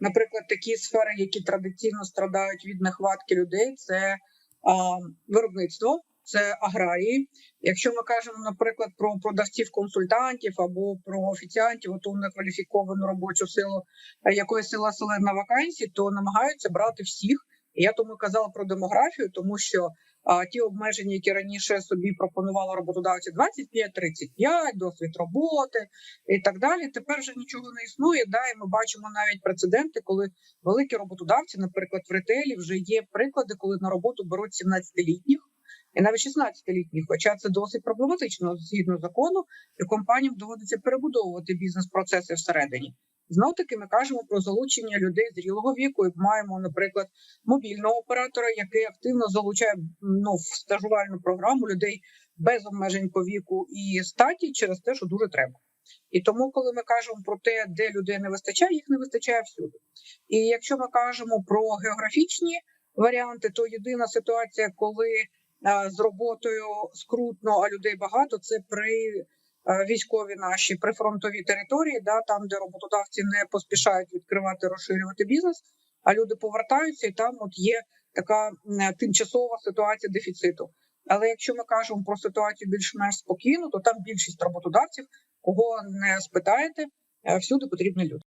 наприклад, такі сфери, які традиційно страдають від нехватки людей, це а, виробництво, це аграрії. Якщо ми кажемо, наприклад, про продавців-консультантів або про офіціантів, ото некваліфіковану робочу силу, е, якої сила селена вакансій, то намагаються брати всіх. Я тому казала про демографію, тому що а, ті обмеження, які раніше собі пропонували роботодавці 25-35, досвід роботи і так далі. Тепер вже нічого не існує. Да, і ми бачимо навіть прецеденти, коли великі роботодавці, наприклад, в ретелі вже є приклади, коли на роботу беруть 17-літніх і навіть 16-літніх. Хоча це досить проблематично згідно закону, і компаніям доводиться перебудовувати бізнес-процеси всередині. Знов таки ми кажемо про залучення людей зрілого віку. І маємо, наприклад, мобільного оператора, який активно залучає ну, в стажувальну програму людей без обмежень по віку і статі через те, що дуже треба. І тому, коли ми кажемо про те, де людей не вистачає, їх не вистачає всюди. І якщо ми кажемо про географічні варіанти, то єдина ситуація, коли з роботою скрутно, а людей багато, це при е, військові наші прифронтові території, да, там, де роботодавці не поспішають відкривати, розширювати бізнес, а люди повертаються, і там от є така тимчасова ситуація дефіциту. Але якщо ми кажемо про ситуацію більш-менш спокійну, то там більшість роботодавців, кого не спитаєте, е, всюди потрібні люди.